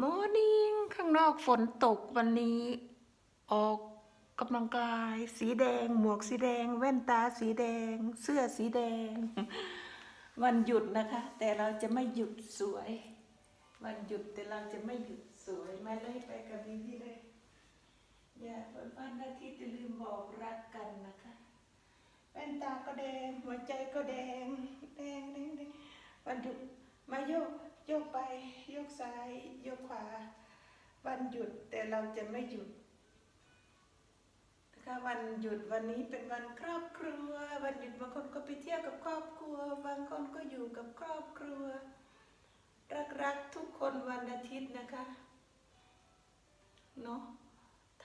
มอร์นิ่งข้างนอกฝนตกวันนี้ ออกกำลังกาย สีแดง หมวกสีแดง แว่นตาสีแดง เสื้อสีแดง วันหยุดนะคะ แต่เราจะไม่หยุดสวย วันหยุดแต่เราจะไม่หยุดสวยมาเลยไปกับพี่พี่เลยอย่าเปิดบ้านอาทิตย์จะลืมบอกรักกันนะคะแว่นตาก็แดงหัวใจก็แดงแดงแดงแดงวันหยุดมาโยก โยกไปโยกซ้ายโยกขวา วันหยุดแต่เราจะไม่หยุดนะคะวันหยุดวันนี้เป็นวันครอบครัว วันหยุดบางคนก็ไปเที่ยวกับครอบครัว บางคนก็อยู่กับครอบครัว รักๆทุกคนวันอาทิตย์นะคะเนาะ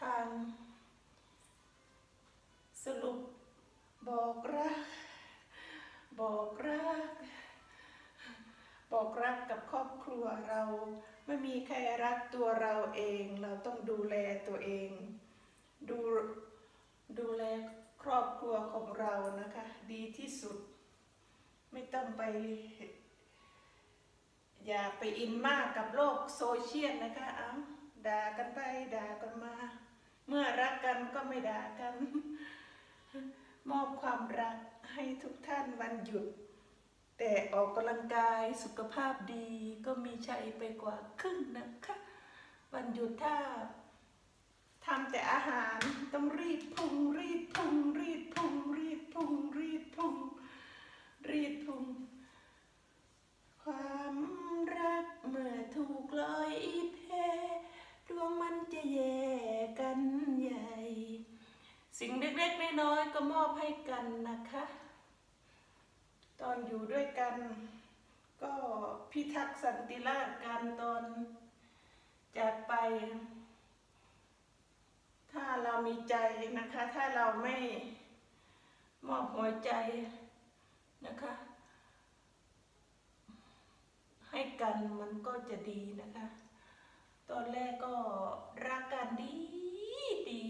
ทาง สรุปบอกรัก บอกรัก บอกรักก ครัวเราไม่มีใครรักตัวเราเอง เราต้องดูแลตัวเอง ดูดูแลครอบครัวของเรานะคะ ดีที่สุด ไม่ต้องไป อย่าไปอินมากกับโลกโซเชียลนะคะ เอาด่ากันไปด่ากันมา เมื่อรักกันก็ไม่ด่ากัน มอบความรักให้ทุกท่านวันหยุด แต่ออกกำลังกายสุขภาพดีก็มีชัยไปกว่าครึ่งนะคะ วันหยุดถ้าทำแต่อาหารต้องรีดพุงรีดพุงรีดพุงรีดพุงรีดพุงรีดพุงความรักเมื่อถูกลอยแพดวงมันจะแย่กันใหญ่ สิ่งเล็กๆน้อยๆก็มอบให้กันนะคะ อนอยู่ด้วยกัน ก็พิทักษ์สันติราษฎร์กันตอนจากไป ถ้าเรามีใจนะคะ ถ้าเราไม่มอบหัวใจนะคะ ให้กันมันก็จะดีนะคะ ตอนแรกก็รักกันดีดี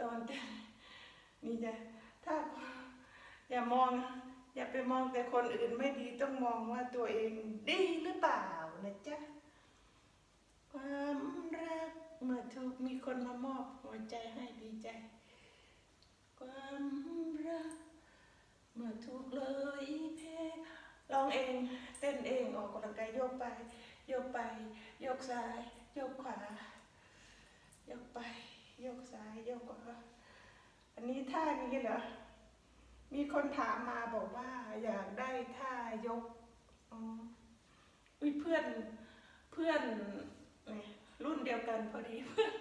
ตอนนี่จะถ้าอย่ามอง อย่าไปมองแต่คนอื่นไม่ดีต้องมองว่าตัวเองดีหรือเปล่านะจ๊ะ ความรักเมื่อถูกมีคนมามอบหัวใจให้ดีใจ ความรักเมื่อถูกเลยแพ้ร้องเองเต้นเองออกกำลังกายโยกไป โยกไป โยกซ้าย โยกขวา โยกไป โยกซ้าย โยกขวา อันนี้ท่านี้เหรอ มีคนถามมาบอกว่า อยากได้ท่ายกอุ้ยเพื่อนเพื่อนรุ่นเดียวกันพอดี เพื่อน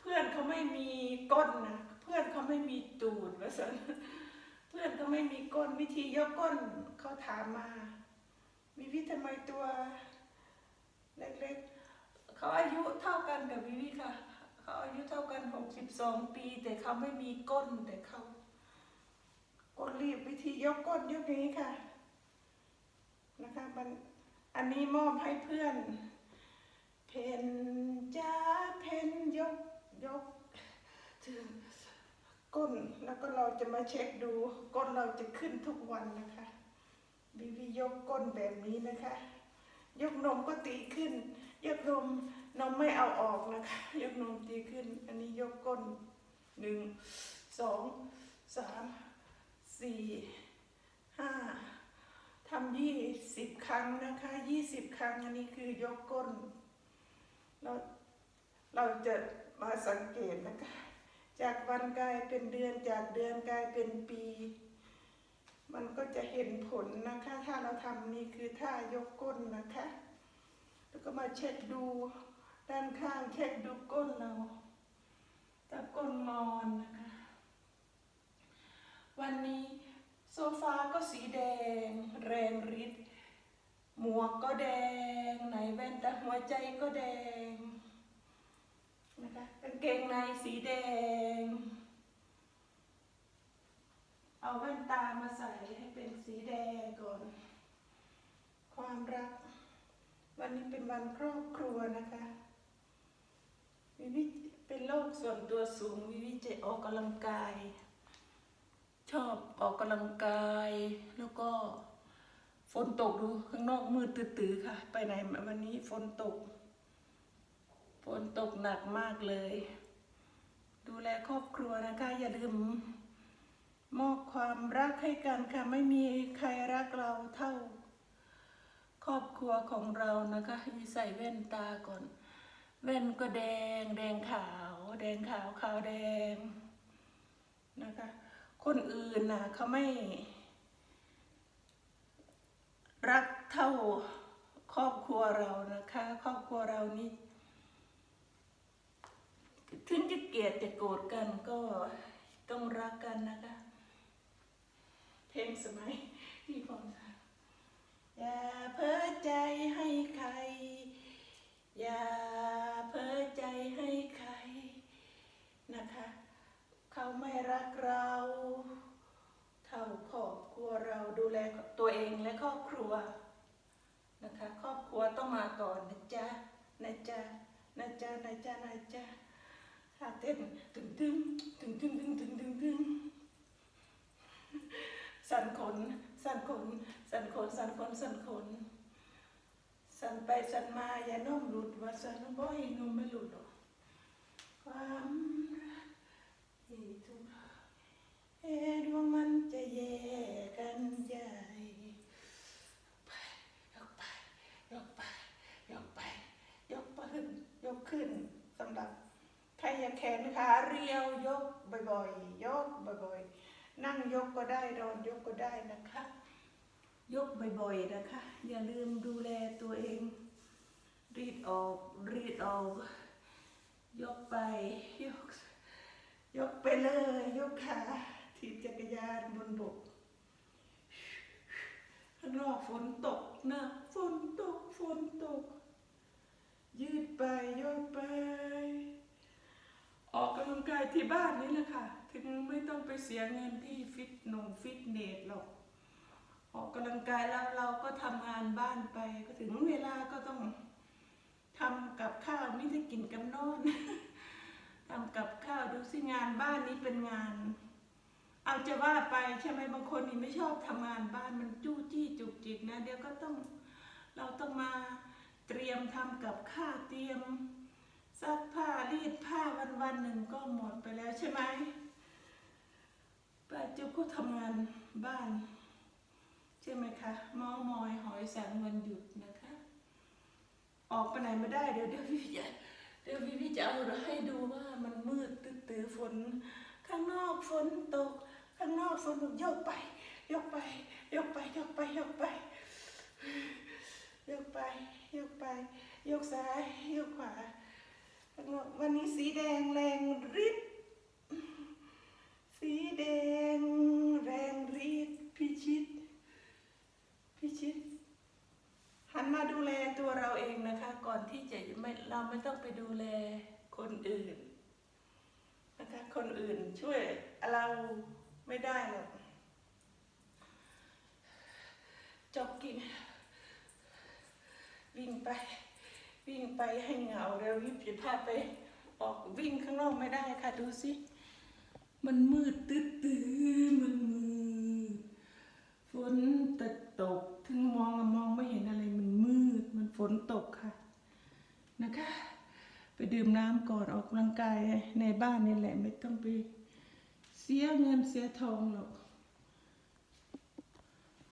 เพื่อนเขาไม่มีก้นนะเพื่อนเขาไม่มีตูดว่าสันเพื่อนเขาไม่มีก้นวิธียกก้นเขาถามมาวิวิทำไมตัว เล็กๆเขาอายุเท่ากันกับวิวิค่ะ เขาอายุเท่ากันหกสิบสองปี แต่เขาไม่มีก้นแต่เขา ก้นรีบวิธียกก้นยกนี้ค่ะ นะคะมันอันนี้มอบให้เพื่อน เพนจ้าเพนยกยกถึงก้นแล้วก็เราจะมาเช็คดู ก้นเราจะขึ้นทุกวันนะคะวิวียกก้นแบบนี้นะคะ ยกนมก็ตีขึ้น ยกนมนมไม่เอาออกนะคะ ยกนมตีขึ้น อันนี้ยกก้นหนึ่งสองสามสี่ห้าทำยี่สิบครั้งนะคะยี่สิบครั้งอันนี้คือยกก้น เราเราจะมาสังเกตนะคะ จากวันกลายเป็นเดือนจากเดือนกลายเป็นปี มันก็จะเห็นผลนะคะ ถ้าเราทำนี่คือท่ายกก้นนะคะ แล้วก็มาเช็คดูด้านข้างเช็คดูก้นเราตาก้นงอนนะคะ วันนี้ โซฟาก็สีแดง แรงฤทธิ์หมวกก็แดง ไหนแว่นตาหัวใจก็แดงนะคะกางเกงในสีแดง เอาแว่นตามาใส่ให้เป็นสีแดงก่อน ความรัก วันนี้เป็นวันครอบครัวนะคะวิวิเป็นโรคส่วนตัวสูงวิวิจะออกกำลังกาย ชอบออกกำลังกาย แล้วก็ฝนตกดูข้างนอกมืดตื้อๆค่ะ ไปไหนมาวันนี้ฝนตก ฝนตกหนักมากเลย ดูแลครอบครัวนะคะอย่าลืมมอบความรักให้กันค่ะไม่มีใครรักเราเท่า ครอบครัวของเรานะคะยีใส่แว่นตาก่อน แว่นก็แดง แดงขาว แดงขาวขาวแดงนะคะ คนอื่นนะเขาไม่ รักเท่าครอบครัวเรานะคะ ครอบครัวเรานี่ถึงจะเกลียดจะโกรธกันก็ต้องรักกันนะคะ เพลงสมัยพี่พรค่ะอย่าเพ้อใจให้ใคร อย่าเพ้อใจให้ใครนะคะ เขาไม่รักเรา เท่าครอบครัวเราดูแลตัวเองและครอบครัวนะคะครอบครัวต้องมาก่อนนะจ๊ะนะจ๊ะนะจ๊ะนะจ๊ะนะจ๊ะท่าเต้นตึงตึงตึงตึงตึงตึงตึงตึงสั่นขนสั่นขนสั่นขนสั่นขนสั่นขนสั่นไปสั่นมาอย่าน้อมหลุดว่าสั่นบ่ให้นมไม่หลุดหรอกความรัก ที่ทุกเอดวงมันจะแย่กันใหญ่ยกไปยกไปยกไปยกไปยกขึ้นยกขึ้นสำหรับใครอยากแขนขาเรียวยกบ่อยๆยกบ่อยๆนั่งยกก็ได้นอนยกก็ได้นะคะ ยกบ่อยๆนะคะ อย่าลืมดูแลตัวเอง รีดออกรีดออก ยกไปยก ยกไปเลย ยกขาถีบจักรยานบนบกข้างนอกฝนตกนะฝนตกฝนตก ยืดไปยกไป ออกกำลังกายที่บ้านนี่แหละค่ะ ถึงไม่ต้องไปเสียเงินที่ฟิตนงฟิตเนสหรอกออกกำลังกายแล้วเราก็ทำงานบ้านไป ก็ถึงเวลาก็ต้องทำกับข้าวไม่ได้กินกับนอนทำกับ สิงานบ้านนี้เป็นงาน เอาจะว่าไปใช่ไหมบางคนนี่ไม่ชอบทำงานบ้านมันจู้จี้จุกจิกนะเดี๋ยวก็ต้องเราต้องมาเตรียมทำกับข้าวเตรียมซักผ้ารีดผ้าวันวันหนึ่งก็หมดไปแล้วใช่ไหมป้าจุ๊บก็ทำงานบ้าน ใช่ไหมคะมอมอยหอยแสังวันหยุดนะคะ ออกไปไหนไม่ได้เดี๋ยวเดี๋ยวพี่จะเดี๋ยวพี่พี่จะเอาให้ดูว่ามัน น ข้างนอกฝนตก ข้างนอกฝนตกยกไป ยกไป ยกไป ยกไป ยกไป ยกไป ยกไป ยกซ้าย ยกขวาข้างนอกวันนี้สีแดงแรงริดสีแดงแรงริดพิชิต พิชิตหันมาดูแลตัวเราเองนะคะ ก่อนที่จะไม่เราไม่ต้องไปดูแลคนอื่นนะคะ คนอื่นช่วย เราไม่ได้หรอกจอกกิ้งวิ่งไป วิ่งไปให้เหงาเร็วยิบจะพาไป ออกวิ่งข้างนอกไม่ได้ค่ะ ดูสิ มันมืดตื้อตื้อๆมันมืดฝนตะตกถึงมองมองไม่เห็นอะไรมันมืด มันฝนตกค่ะ นะคะ ไปดื่มน้ำก่อนออกกำลังกายในบ้านนี่แหละไม่ต้องไป เสียเงินเสียทองหรอก